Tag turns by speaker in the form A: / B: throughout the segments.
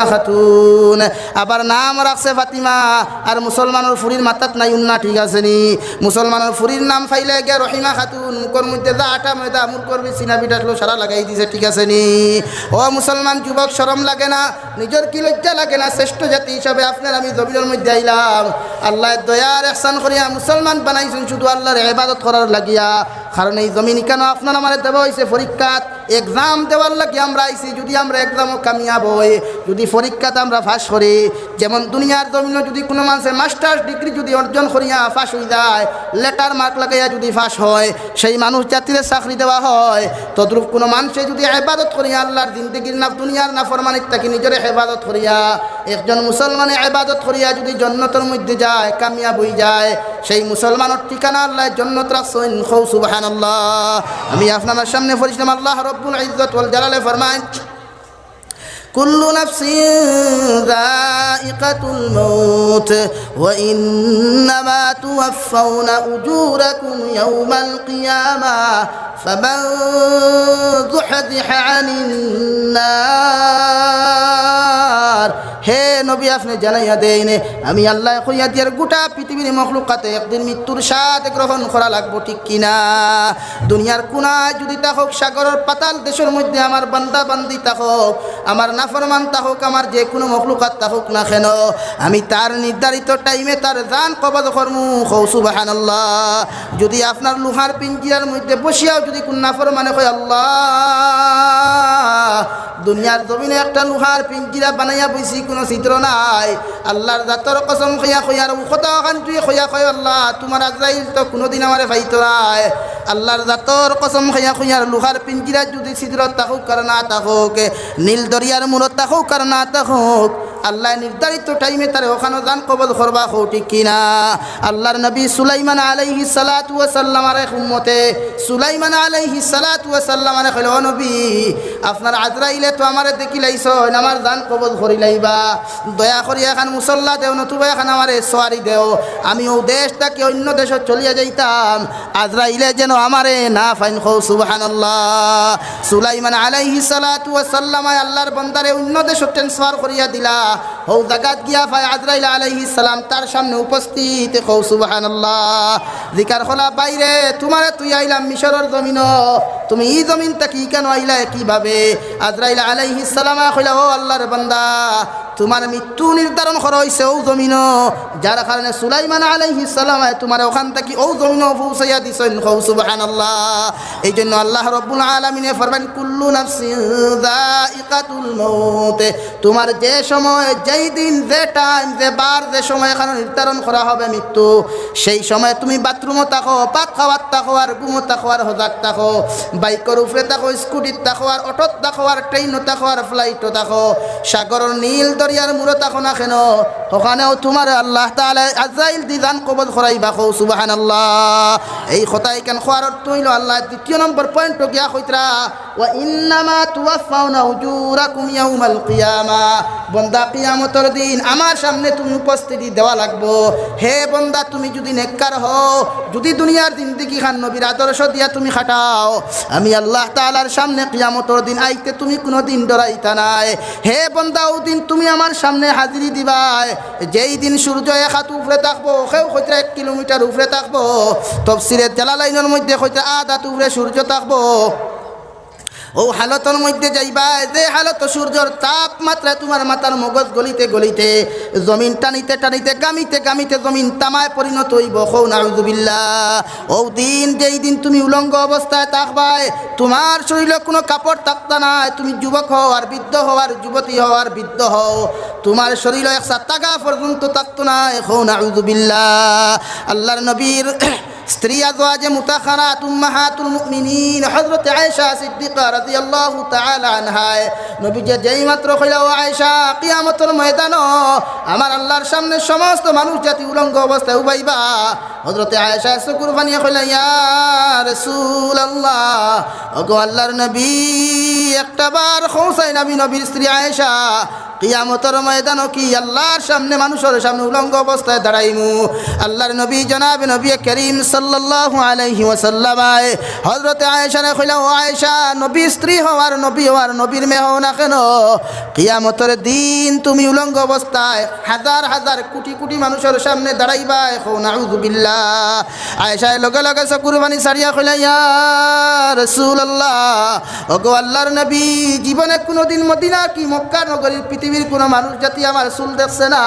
A: খাতুন আবার নাম রাখছে ফাতিমা। আর মুসলমানের ফুরির মাথাত নাই, উন্না ঠিক আছে নি। মুসলমানের ফুরির নাম ফাইলে গে রহিমা খাতুন মুখর মধ্যে যা আটা ময়দা মুর করবি চিনা পিঠাসলো সারা লাগাই দিছে, ঠিক আছে নি। ও মুসলমান যুবক শরম লাগে না। নিজের কি লজ্জা লাগে না? শ্রেষ্ঠ জাতি হিসাবে আপনার আমি জমিনের মধ্যে আইলাম আল্লাহ দয়ার এহসান করিয়া মুসলমান বানাইছেন, শুধু আল্লাহর ইবাদত করার লাগিয়া। কারণ এই জমিন কেন আপনার আমার দেওয়া হয়েছে পরীক্ষাত এক্সাম দেওয়ার লাগে আমরা আইসি যদি আমরা এক্সামও কামিয়াব হই, যদি পরীক্ষাতে আমরা ফাঁস করি, যেমন দুনিয়ার জমিনে যদি কোনো মানুষের মাস্টার্স ডিগ্রি যদি অর্জন করিয়া ফাঁস হয়ে যায় লেটার মার্ক লাগাইয়া যদি ফাঁস হয়, সেই মানুষ জাতিদের চাকরি দেওয়া হয়, তদ্রূপ কোনো মানুষে যদি হেফাজত করিয়া আল্লাহর জিন্দগির না দুনিয়ার না ফরমানিক তাকে নিজের হেফাজত করিয়া একজন মুসলমানে হেফাজত করিয়া যদি জন্নতের মধ্যে যায় কামিয়াব হয়ে যায় সেই মুসলমানের ঠিকানা আল্লাহ জন্নত রাখছেন খৌ সুবাহান আমি আপনার সামনে পড়েছিলাম আল্লাহ রব্বুল ইজ্জত ওয়াল জালালে ফরমায় كل نفس ذائقة الموت وإنما توفون أجوركم يوم القيامة فمن زحزح عن النار হে নবী, আপনি জানাইয়া দেইনে, আমি আল্লাহ কইয়া দিয়ার গোটা পৃথিবীর মখলুকাতে একদিন মৃত্যুর সাথে গ্রহণ করা লাগবো, ঠিক কিনা? দুনিয়ার কোনায় যদি তা হোক সাগরের পাতাল দেশের মধ্যে আমার বান্দা বান্দি তা হোক আমার নাফরমান তা হোক আমার যে কোনো মখলুকাত তা হোক না কেন? আমি তার নির্ধারিত টাইমে তার জান কবজ কর্মু কৌসুবাহান আল্লাহ যদি আপনার লোহার পিঞ্জিরার মধ্যে বসিয়াও যদি কোন নাফরমানে কয়, আল্লাহ দুনিয়ার জমিনে একটা লোহার পিঞ্জিরা বানাইয়া বইছি, কোনো চিত্র নাই। আল্লাহর জাতর কসম খইয়া খইয়ার কত খান তুই খইয়া খয় আল্লাহ তোমার আজরাইল তো কোনোদিন ভাই ফাইতো নাই। আল্লাহর জাতর কসম খইয়া খইয়ার লোহার পিঞ্জিরা যদি ছিদ্র তাকুক আর না তাকুক নীল দরিয়ার মূলত তাকুক আর না তাকুক আল্লাহ নির্ধারিত টাইমে তার ওখানে দান কবল করবা হো ঠিক কিনা। আল্লাহর নবী সুলাইমান আলাইহি সালাতু ওয়া সাল্লামার উম্মতে, সুলাইমান আলাইহি সালাতু ওয়া সাল্লামার ও নবী, আপনার আজরাইলে তো আমারে দেখি লাইছ আমার দান কবল করি লাইবা। দয়া করি এখন মুসল্লা দেও, নতুবা এখন আমারে সোয়ারি দেও। আমি ও দেশটাকে অন্য দেশত চলিয়া যাইতাম। আজরাইলে যেন আমারে না ফাইন খৌ সুবহানাল্লাহ। সুলাইমান আলাইহি সালাতু সাল্লামায় আল্লাহর বন্দারে অন্য দেশত ট্রান্সফার করিয়া দিলা। হৌ জাগাত গিয়া ফাই আজরাইল আলাইহি সালাম তার সামনে উপস্থিত খৌ সুবহানাল্লাহ। জিকার হলা, বাইরে, তোমারে তুই আইলাম মিশরের জমিন তুমি ই জমিন তাকি কেন আইলা, কীভাবে? আজরাইল আলাইহি সালাম কইলা, ও আল্লাহর বান্দা তোমার মৃত্যু নির্ধারণ করা হয়েছে ও জমিন যার কারণে সুলাইমান আলাইহি সালাম তোমার ওখান থেকে ও জমিন পৌঁছাইয়া দিছেন। খৌ সুবহানাল্লাহ। এই জন্য আল্লাহ রব্বুল আলামিনে ফরমান, কুল্লু নাফসিন যায়িকাতুল মাউত। তোমার যে সময়, যেই দিন, যে টাইম, যে বার, যে সময় এখানে নির্ধারণ করা হবে মৃত্যু, সেই সময় তুমি বাথরুমও থাকো, পাত খাওয়ার থাকো, আর ঘুমো থাকো, আর হজাক থাকো, বাইকের উপরে থাকো, স্কুটির থাকো, আর অটোত থাকো, আর ট্রেনও থাকো, আর ফ্লাইটও থাকো। সাগরের নীল দরিয়ার মূরে থাকো না। কেন ওখানেও তোমার আল্লাহ তাআলা আজরাইল দি দান কবল করাইবা কৌ সুবাহান আল্লাহ এই কথাই কেন খোয়ার হইল আল্লাহ, দ্বিতীয় নম্বর পয়েন্ট গিয়া কইতরা, ওয়া ইন্নামা ইয়াউমাল কিয়ামা। বন্দা দিন আমার সামনে তুমি উপস্থিতি দেওয়া লাগবো। হে বন্দা, তুমি যদি নেককার হও, যদি দুনিয়ার জিন্দিগি খান নবীর আদর্শ দিয়া তুমি খাটাও, আমি আল্লাহ তাআলার সামনে কিয়ামতের দিন আইতে তুমি কোনো দিন ডরাইতা নাই। হে বন্দা ও দিন তুমি আমার সামনে হাজিরি দিবাই যেই দিন সূর্য এক হাত উপরে থাকব সেও হইতে এক কিলোমিটার উপরে থাকব। তফসিরের জালালাইনের মধ্যে হইতে আধ হাত উপরে সূর্য থাকব। ও হালতর মধ্যে যাইবা, যে হালত সূর্যর তাপমাত্রায় তোমার মাথার মগজ গলিতে গলিতে জমিন টানিতে টানিতে, গামিতে গামিতে জমিন তামায় পরিণত হইব হৌ নাউজুবিল্লা ও দিন, যেই দিন তুমি উলঙ্গ অবস্থায় থাকবাই তোমার শরীরে কোনো কাপড় থাকতা নাই, তুমি যুবক হও আর বৃদ্ধ হও আর যুবতী হও আর বৃদ্ধ হও, তোমার শরীরে একসা টাকা পর্যন্ত থাকতো না হৌ নাউজুবিল্লা আল্লাহর নবীর স্ত্রী আজওয়াজে মুতাখারাত উম্মাহাতুল মুমিনিন, হযরত আয়েশা সিদ্দিকা রাদিয়াল্লাহু তাআলা আনহা নবী যে যেই মাত্র কইলা, ও আয়েশা, কিয়ামতের ময়দান আমার আল্লাহর সামনে সমস্ত মানুষ জাতি উলঙ্গ অবস্থায় উবাইবা। হযরত আয়েশা শুকুর বানিয়ে কইলা, ইয়া রাসূলুল্লাহ, ওগো আল্লাহর নবী, একটা বার নবী, নবীর স্ত্রী আয়েশা কিয়ামতর ময়দান কি আল্লাহর সামনে, মানুষের সামনে উলঙ্গ অবস্থায় দাঁড়াইমু? আল্লাহর নবী জনাব নবী করিম সাল্লাল্লাহু আলাইহি ওয়াসাল্লামায় হযরতে আয়েশা কইলা ও আয়েশা, নবী স্ত্রী হওয়ার নবী হওয়ার নবীর মেয়ে হও না কেন? কিয়ামতের দিন তুমি উলঙ্গ অবস্থায় হাজার হাজার কোটি কোটি মানুষের সামনে দাঁড়াইবা, এখন আউযুবিল্লাহ আয়েশায় লগে লগে কুরবানি সারিয়া কইলা, ইয়া রাসূলুল্লাহ, ওগো আল্লাহর নবী, জীবনে কোনোদিন মদিনা কি মক্কা নগরীর পৃথিবীর কোনো মানুষ জাতি আমার চুল দেখছে না।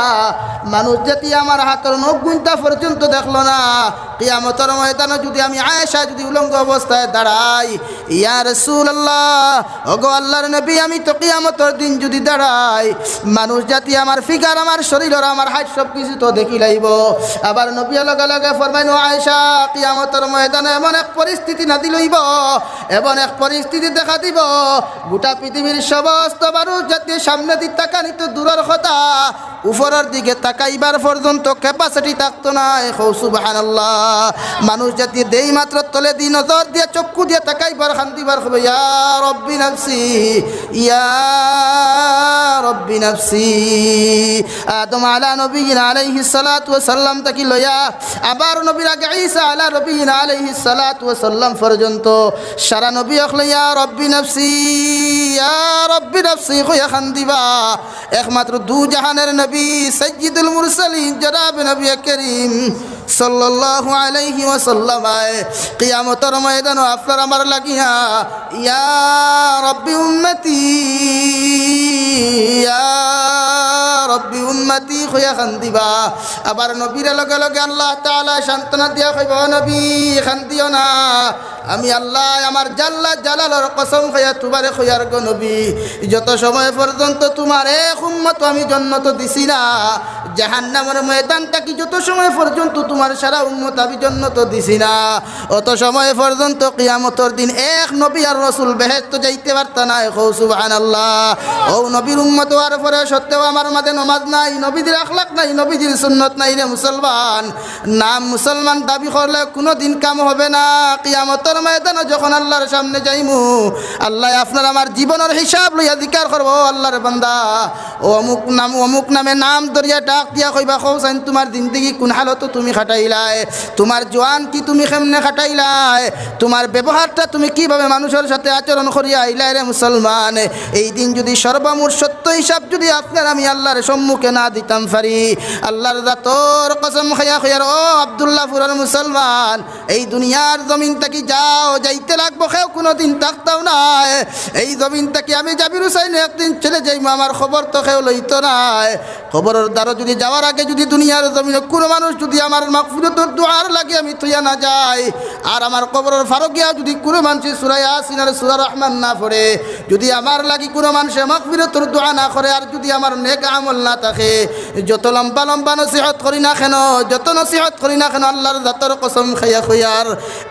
A: মানুষ জাতি আমার হাতের নখ গুনতা পর্যন্ত দেখল না। কিয়ামতের ময়দানে যদি আমি আয়েশা যদি উলঙ্গ অবস্থায় দাঁড়াই, ইয়া রাসূলুল্লাহ, ওগো আল্লাহর নবী, আমি তো কিয়ামতের দিন যদি দাঁড়াই, মানুষ জাতি আমার ফিগার, আমার শরীর আর আমার হাইট সব কিছু তো দেখি লাইব। আবার নবী লগে লগে ফরমাইনো আয়েশা, কিয়ামতের ময়দানে এমন এক পরিস্থিতি না দিলইব এমন এক পরিস্থিতি দেখা দিব, গোটা পৃথিবীর সমস্ত মানুষ জাতি সামনে দিক তাকানি তো দূরের কথা, উপরের দিকে তাকাইবার পর্যন্ত ক্যাপাসিটি থাকতো না। সুবাহান্লাহ মানুষ জাতি দেই মাত্র তলে দি নজর দিয়ে চক্ষু দিয়ে তাকাইবার খান্দিবার হবে ইয়া রব্বি নাফসি, ইয়া রব্বি নাফসি। আদম আলা নবীন আলাইহি সালাতু সাল্লাম তাকি লয়া, আবার নবীর আগে ঈসা আলা নবীন আলাইহি সালাতু সাল্লাম পর্যন্ত সারা নবী অখলে, ইয়া রব্বি নাফসি, ইয়া রব্বি নাফসি কইয়া খান্দিবা একমাত্র দু জাহানের নবী সৈয়দুল মুরসালিন, জনাব নবী করিম সাল্লাল্লাহু আলাইহি ওয়াসাল্লাম কিয়ামতের ময়দান আপনার আমার লাগিয়া, ইয়া রব্বি উম্মতি, ইয়া রব্বি উম্মতি হইয়া খান্দিবা। আবার নবীর লগে লগে আল্লাহ তাআলা সান্ত্বনা দিয়া কইব নবী খান্দিও না। আমি আল্লাহ, আমার জাল্লা জালালর কসম খাইয়া তোমারে খয়ার গো নবী। যত সময় পর্যন্ত তোমার এক উম্মত আমি জন্নত দিছি না, জাহান্নামের ময়দানটা কি যত সময় পর্যন্ত তোমার সারা উম্মত আমি জন্নত দিছি না? অত সময় পর্যন্ত কিয়ামতর দিন এক নবী আর রসুল বেহেস্ত যাইতে পারতা না। কৌ সুবাহান আল্লাহ ও নবীর উম্মত হওয়ার পরে সত্ত্বেও আমার মাঝে নমাজ নাই, নবীদের আখলাক নাই, নবীদের সুন্নত নাই রে মুসলমান। নাম মুসলমান দাবি করলে কোনো দিন কাম হবে না। কিয়ামতর ময়দানে যখন আল্লাহর সামনে যাইমু, আল্লাহ আপনার আমার জীবনের হিসাব লইয়া জিকার করব, আল্লাহর বান্দা। ও অমুক নাম, অমুক নামে নাম দরিয়া ডাক দিয়া কইবা, কৌসাইন, তোমার জিন্দগি কোন হালত তুমি খাটাইলাই? তোমার জোয়ান কি তুমি কেমনে খাটাইলাই? তোমার ব্যবহারটা তুমি কীভাবে মানুষের সাথে আচরণ করিয়া আইলাই রে মুসলমান? এই দিন যদি সর্বমূর সত্য হিসাব যদি আপনার আমি আল্লাহর সম্মুখে না দিতাম পারি আল্লাহর দাতর কসম খাইয়া খাইয়ার ও আবদুল্লাহ ফুরার মুসলমান, এই দুনিয়ার জমিন থাকি যাও, যাইতে লাগবো কেউ কোনো দিন থাকতাও না এই জমিন থাকি আমি জাবির হুসাইন একদিন চলে যাইম, আমার খবর তো কেউ লইতো নাই। খবরের দ্বারা যদি যাওয়ার আগে যদি দুনিয়ার জমিনে কোনো মানুষ যদি আমার মাকফিরতর দোয়ার লাগে, আমি তুইয়া না যাই। আর আমার কবরের ফারকিয়া যদি কোনো মানুষের সুরাই আসিন আর সুরা রহমান না পড়ে, যদি আমার লাগি কোনো মানুষে মাকফিরতর দোয়া না করে, আর যদি আমার নেক আমল না থাকে। যত লম্বা লম্বা নসিহত করি না কেন, যত নসিহত করি না কেন, আল্লাহর দাতর কসম খাইয়া খুইয়ার।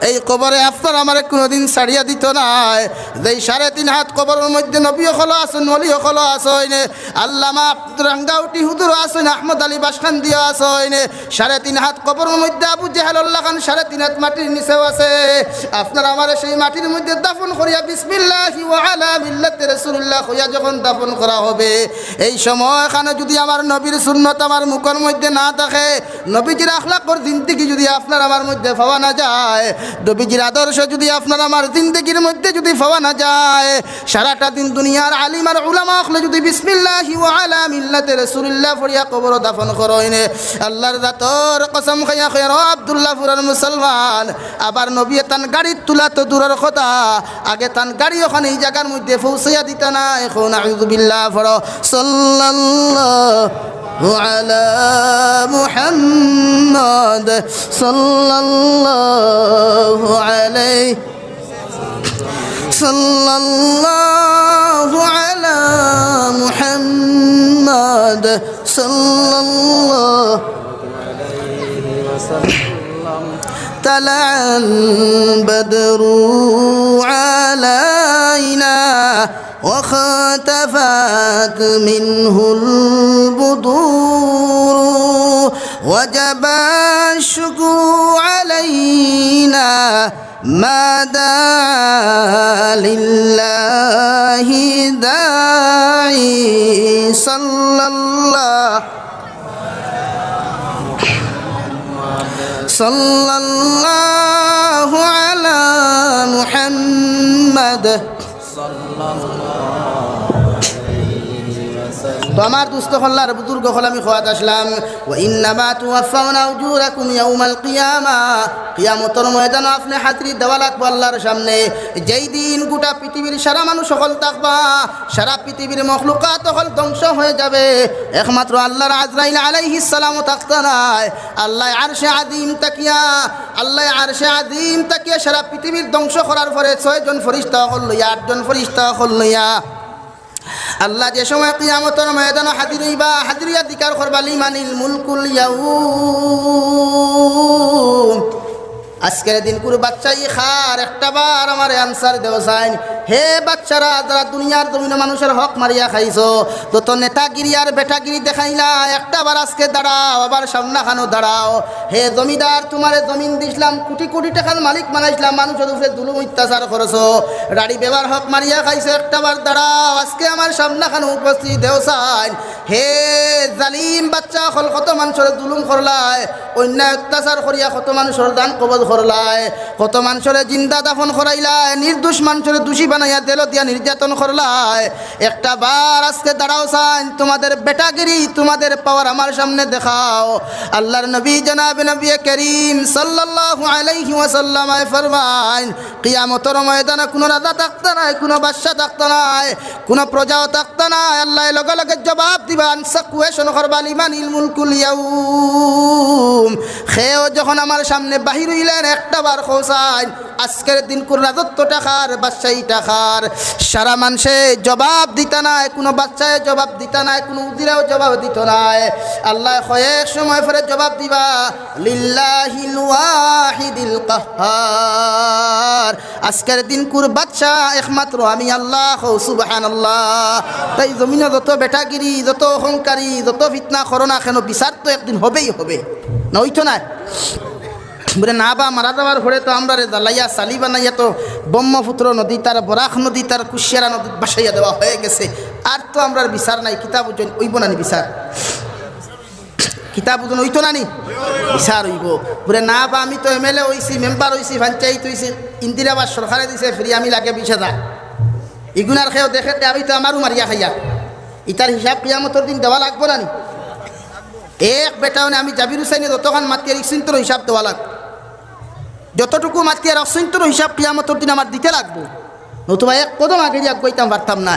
A: এই কবরে আপনার আমার কোনোদিন ছাড়িয়া দিত নাই। যে সাড়ে তিন হাত কবরের মধ্যে নবী হলো আসেন অলি হলো আসেন আল্লামা রাঙ্গাউটি হুদুর আসেন আহমদ আলী বাসখান দিয়ে আসেন সাড়ে তিন হাত কবরের মধ্যে আবু জেহালুল্লাহ খান, সাড়ে তিন হাত মাটির নিচেও আছে। আপনার আমার সেই মাটির মধ্যে দাফন করিয়া বিসমিল্লাহি আলা মিল্লাতি রাসূলুল্লাহ হইয়া যখন দাফন করা হবে, এই সময় এখানে যদি আমার নবীর সুন্নত আমার মুখের মধ্যে না থাকে। নবীজির আখলাকর জিন্দিগি যদি আপনার আমার মধ্যে পাওয়া না যায়, নবীজির আদর্শ যদি আপনার আমার জিন্দগির মধ্যে যদি পাওয়া না যায়, সারাটা দিন দুনিয়ার আলিম আর উলামা হলে যদি বিসমিল্লাহি ওয়া আলা মিল্লাতি রাসূলুল্লাহ ফরিয়া কবর দাফন করইনে আল্লাহর জাতর কসম খাইয়া খাইয়া আব্দুল্লাহ ফুরার মুসলমান, আবার নবী তান গাড়ি তুলা তো দূরের কথা, আগে তান গাড়ি ওখানে এই জায়গার মধ্যে পৌঁছাইয়া দিত না, এখন আউযুবিল্লাহ ফর সাল্লাল্লাহু। على محمد صلى الله عليه صلى الله على محمد صلى الله طلع البدر علينا. وختفت منه البدور وجب الشكر علينا ما دعا لله داعي صلى الله صلى الله على محمد তো আমার দুস্থ হল্লার বুজুর্গ হল আমি খোয়াত আসলাম। ও ইন্নামা তুয়াফাউনা উজুরাকুম ইয়াউমাল কিয়ামা। কিয়ামতর ময়দান আপনি হাতরি দেওয়া লাগবো আল্লাহর সামনে। যেই দিন গোটা পৃথিবীর সারা মানুষ সকল থাকবা সারা পৃথিবীর মখলুকাত সকল ধ্বংস হয়ে যাবে। একমাত্র আল্লাহর আজরাইল আলাইহিস সালামও থাকতে নাই। আল্লাহ আরশে আদিম তাকিয়া, আল্লাহ আরশে আদিম তাকিয়া সারা পৃথিবীর ধ্বংস করার পরে ছয়জন ফরিস্তা হল লইয়া, আটজন ফরিস্তা হল লইয়া। আল্লাহ যে সময় কিয়ামতর ময়দান হাজির হইবা হাজিরিয়া দিকার করবালি মানিল মুলকুল আজকের দিন কোনো বাচ্চাই খার, একটা বার আমার আনসার দেওয়া চাইন হে বাচ্চারা, যারা দুনিয়ার জমিনে মানুষের হক মারিয়া খাইছো, তো তো নেতাগিরি আর বেটাগিরি দেখাইলা একটা বার আজকে দাঁড়াও, আবার সামনা খানো দাঁড়াও। হে জমিদার, তোমারে জমিন দিছিলাম, কোটি কোটি টাকার মালিক বানাইছিলাম, মানুষের উপরে দুলুম অত্যাচার করছ। গাড়ি বেবার হক মারিয়া খাইছো, একটা বার দাঁড়াও, আজকে আমার সামনা খানো উপস্থিত, দেও চাইন হে জালিম বাচ্চা হল কত মানুষের জুলুম করলায়, অন্যায় অত্যাচার করিয়া কত মানুষের দান কবজ করলায়, কত মানুষের জিন্দা দাফন করাইলায়, নির্দোষ মানুষের দোষী বানাইয়া দেল দিয়া নির্যাতন করলায়। একটা বার আজকে দাঁড়াও চান তোমাদের বেটাগিরি, তোমাদের পাওয়ার আমার সামনে দেখাও। আল্লাহর নবী জনাব নবী করিম সাল্লাল্লাহু আলাইহি ওয়াসাল্লাম ফরমান কিয়ামতের ময়দানে কোনো রাজা থাকতে নাই, কোনো বাদশা থাকতে নাই, কোনো প্রজাও থাকতে নাই, আল্লাহ লগে লগে জবাব দিবা আনসা কুয়েশন খেয়েও যখন আমার সামনে বাহির হইলেন একটা বার খোসাইন আজকের দিন কোন রাজত্ব টাকার বাদশাহী টাকার সারা মানুষে জবাব দিতা নাই, কোনো বাচ্চায় জবাব দিতা নাই, কোনো উদিরাও জবাব দিত নাই। আল্লাহ কয়েক সময় পরে জবাব দিবা লিল্লাহিল কাহ্হার আজকের দিন কুর বাচ্চা একমাত্র আমি আল্লাহ সুবহান আল্লাহ তাই জমিনে যত বেটাগিরি, যত অহংকারী, যত ফিতনা করোনা কেন, বিচার তো একদিন হবেই হবে। না ওইতো না বলে, না বা, মারা যাওয়ার পরে তো আমরা রে দালাইয়া সালি বানাইয়া তো ব্রহ্মপুত্র নদী, তার বরাক নদী, তার কুশিয়ারা নদী বাসাইয়া দেওয়া হয়ে গেছে। আর তো আমরা বিচার নাই, কিতাব ওইব না নি বিচার? কিতাব ওজন ওইতো না নি? বিচার হইব। বলে, না বা, আমি তো এম এল এ হইছি, মেম্বার হইছি, পঞ্চায়েত হইছি, ইন্দিরাবাস সরকারে দিছে, ফ্রি আমি লাগে বিশ হাজার। ইগুনার খেয়েও দেখে আমি তো আমারও মারিয়া খাইয়া। ইটার হিসাব কিয়ামতর দিন দেওয়া লাগবো না নি? এক বেটাও আমি জাবির হুসাইনে যতক্ষণ মাতিয়ার ইসিন্তর হিসাব দেওয়া লাগবে। যতটুকু মাতিয়ার অসিন্তর হিসাব কিয়ামতর দিন আমার দিতে লাগবো। নতুবা এক কদম আগে দিয়ে কইতাম পারতাম না।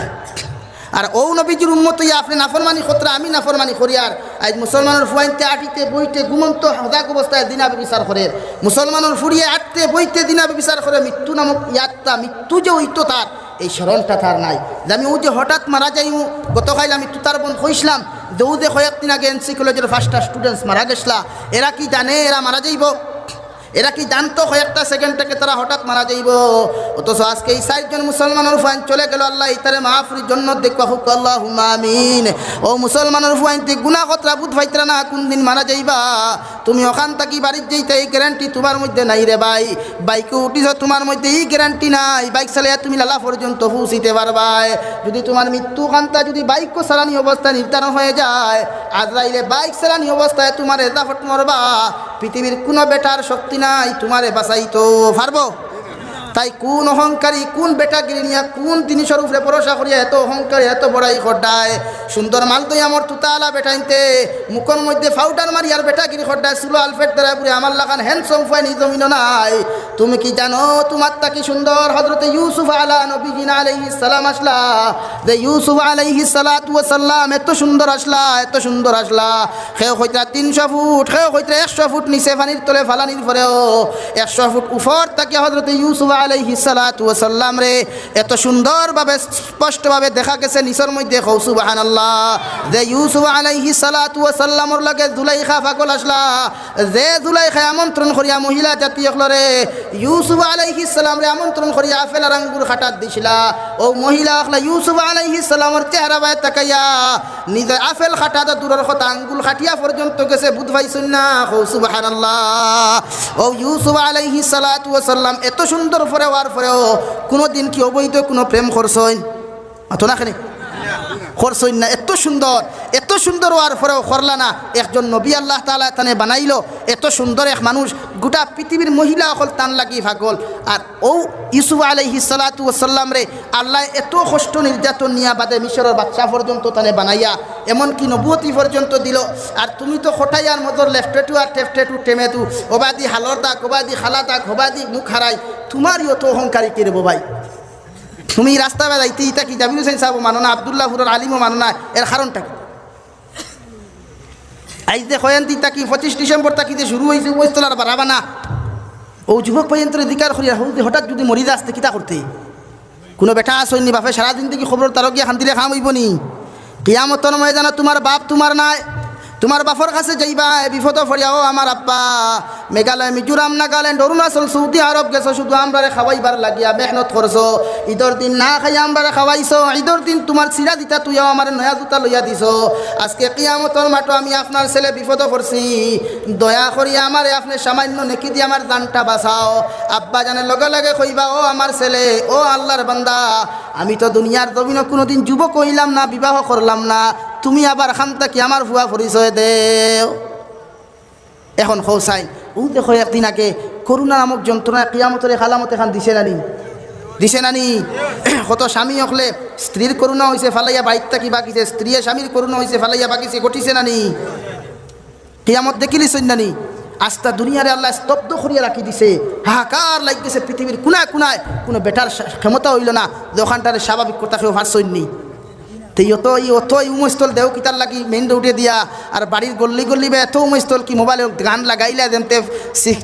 A: আর ও নবীজির উন্মত ইয়া আপনি নাফরমানি খতরা, আমি নাফরমানি করি আর আজ মুসলমানের ফুয়াইতে আটিতে, বইতে, ঘুমন্ত সজাগ অবস্থায় দিনাবে বিচার করে। মুসলমানের ফুরিয়ে আটতে, বইতে দিনাবে বিচার করে, মৃত্যু নামক ইয়াত্তা মৃত্যু যে হইতো তার, এই স্মরণটা তার নাই। যে আমি ও যে হঠাৎ মারা যাই গতকাল আমি তুতার বোন ও যে কয়েকদিন আগে এনসি কলেজের ফার্স্টটা স্টুডেন্টস মারা গেছলা এরা কি জানে, এরা মারা যাইব? এরা কি জানতো কয়েকটা সেকেন্ড থেকে তারা হঠাৎ মারা যাইব? অথচ আজকে এই সাইজন মুসলমানের রুফাইন চলে গেল আল্লাহ, ইতারে মাহফুরির জন্য দেখবা হুক আল্লাহ আমিন। ও মুসলমানের রুফাইন তুই গুনা কতরা বুধ ভাইতরা না কোনদিন মারা যাইবা? তুমি ওখান থাকি বাড়ির যেইতে? এই গ্যারান্টি তোমার মধ্যে নাই রে ভাই। বাইকে উঠিছ, তোমার মধ্যে এই গ্যারান্টি নাই। বাইক চালিয়ে তুমি লালা পর্যন্ত পৌঁছিতে পারবাই। যদি তোমার মৃত্যু কান্তা যদি বাইক চালানি অবস্থা নির্ধারণ হয়ে যায়, আজরাইলে বাইক চালানি অবস্থায় তোমার এদাফট মরবা। পৃথিবীর কোনো বেটার শক্তি নাই, তোমারে বাঁচাইতো পারব। তাই কোন অহংকারী, কোন বেটাগিরি নিয়া কোন জিনিসের উপরে ভরসা করিয়া এত অহংকারী, এত বড়াই খড্ডায় সুন্দর মাল তো আমার তুতালা বেটাইতে মুখর মধ্যে ফাউডার মারি আর বেটাগিরি খড্ডায় সুলো আলফেট দ্বারা পুরে আমার লাগান হ্যান্ডসম ফাইন জমিন নাই। তুমি কি জানো তোমার তা কি সুন্দর? হজরতে ইউসুফ আলা নবীজিন আলাইহি সালাম আসলা। যে ইউসুফ আলাইহি সালাতু সাল্লাম এত সুন্দর আসলা, এত সুন্দর আসলা। সেও হইতা তিনশো ফুট সেও হইতা একশো ফুট নিচে পানির তলে ফালানির পরেও। একশো ফুট উপর তাকে হজরতে ইউসুফ আলাইহি সালাতু ওয়াসাল্লাম রে। এত সুন্দরভাবে স্পষ্টভাবে দেখা গেছে নিসর মধ্যে। কৌ সুবহানাল্লাহ যে ইউসুফ আলাইহি সালাতু ওয়াসাল্লামর লগে জুলাইখা পাগল আসলা, যে জুলাইখা আমন্ত্রণ করিয়া মহিলা জাতি রে, ইউসুফ আলাইহি সালাম রে আমন্ত্রণ করিয়া আফেল আর আঙ্গুর খাটাত দিছিলা। ও মহিলা আখলা ইউসুফ আলাইহি সালামর চেহারা বায় তাকাইয়া, নিজে আফেল খাটা দূরের কথা আঙ্গুল খাটিয়া পর্যন্ত গেছে বুধ ভাইছুন না? কৌ সুবহানাল্লাহ। ও ইউসুফ আলাইহি সালাতু ওয়াসাল্লাম, এত সুন্দর পরে হওয়ার পরেও কোনো দিন কি অবৈধ কোনো প্রেম করছইন অত না খানি করছইন না এত সুন্দর এত সুন্দর হওয়ার পরেও করলা না। একজন নবী আল্লাহ তালা তানে বানাইলো, এত সুন্দর এক মানুষ, গোটা পৃথিবীর মহিলা অকল টান লাগি ভাগল। আর ও ইউসুফ আলাইহি সালাতু ওয়াসাল্লাম রে, আল্লাহ এত কষ্ট নির্যাতন নিয়া বাদে মিশরের বাচ্চা পর্যন্ত তানে বানাইয়া, এমনকি নবুয়তি পর্যন্ত দিল। আর তুমি তো খোটাইয়ার মতর লেফটেটু আর টেফটেটু টেমেটু ওবাদি হালর দাগ, ওবাদি খালা দাগ, ওবাদি মুখ হারাই, তোমারই অত অহংকারী কে রে বাই তুমি রাস্তা বেড়াইতে ইতা কি? জামিল হোসেন সাহেব মানো না, আবদুল্লাহপুরের আলিমও মানো না, এর কারণটা কি? আইজ যে খয়ান্তি তাকি পঁচিশ ডিসেম্বর তাকি যে শুরু হয়েছে ওই তোলার বাড়াবা না ও যুবক পর্যন্ত অধিকার করিয়া হঠাৎ যদি মরি যা আসতে কিতা করতে? কোনো বেটা আসইনি বাপে সারাদিন থেকে খবর তার গিয়ে শান্তিরে খাম হইব নি। কিয়ামতন ময়দানা তোমার বাপ তোমার নাই। তোমার বাপর কাছে যাইবা বিপদ ফরিয়াও আমার আব্বা। মেঘালয়, মিজোরাম নাগাল্যান্ড অরুণাচল, সৌদি আরব গেছো, শুধু আমরারে খাওয়াইবার লাগিয়া মেহনত করছ। ঈদর দিন না খাই আমরারে খাওয়াইছো ঈদর দিন তোমার চিরা দিতা তুইও আমার নয়া জুতা লইয়া দিছো। আজকে কিয়ামতর মাটো আমি আপনার ছেলে বিপদ পড়ছি। দয়া করি আমারে আপনি সামান্য নেকি দিয়ে আমার দানটা বাঁচাও। আব্বা জানে লগে লগে কইবা, ও আমার ছেলে, ও আল্লাহর বান্দা, আমি তো দুনিয়ার জমিন কোনোদিন যুবক হইলাম না, বিবাহ করলাম না। তুমি আবার খান্তা কি আমার ভুয়া পরিচয় দেও? এখন খৌসাইন ও দেখো একদিন আগে করুণা নামক যন্ত্রণা কিয়ামতরে খালামত এখন দিছে নানি। দিছে নানি? কত স্বামী হকলে স্ত্রীর করুণা হয়েছে ফালাইয়া বাইকটা কি বাকিছে স্ত্রী স্বামীর করুণা হয়েছে ফালাইয়া বাকিছে ঘটিছে নানি? কিয়ামত দেখিলি নানি আস্তা দুনিয়ারে আল্লাহ স্তব্ধ করিয়া রাখি দিছে। হাহাকার লাগিছে পৃথিবীর কোনায় কোনায়, কোনো বেটার ক্ষমতা হইল না যে ওখানটারে স্বাভাবিক কথা কেউ ভারসৈন্যী তো অত ই অত উমস্থল দেও কিতার লাগি মেইন রোডে দিয়া। আর বাড়ির গল্লি গল্লি বা এত উমস্থল কি মোবাইল গান লাগাইলা যেমতে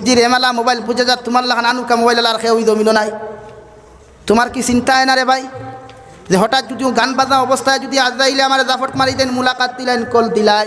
A: জি রেমালা মোবাইল বুঝে যা, তোমার লাগান আনুকা মোবাইল আর খেয়ে ওই দমিল নাই। তোমার কি চিন্তা এনারে ভাই? যে হঠাৎ যদি গান বাজা অবস্থায় যদি আজ যাইলে আমার জাফট মারি দেন মুলাকাত দিলেন, কল দিলাই।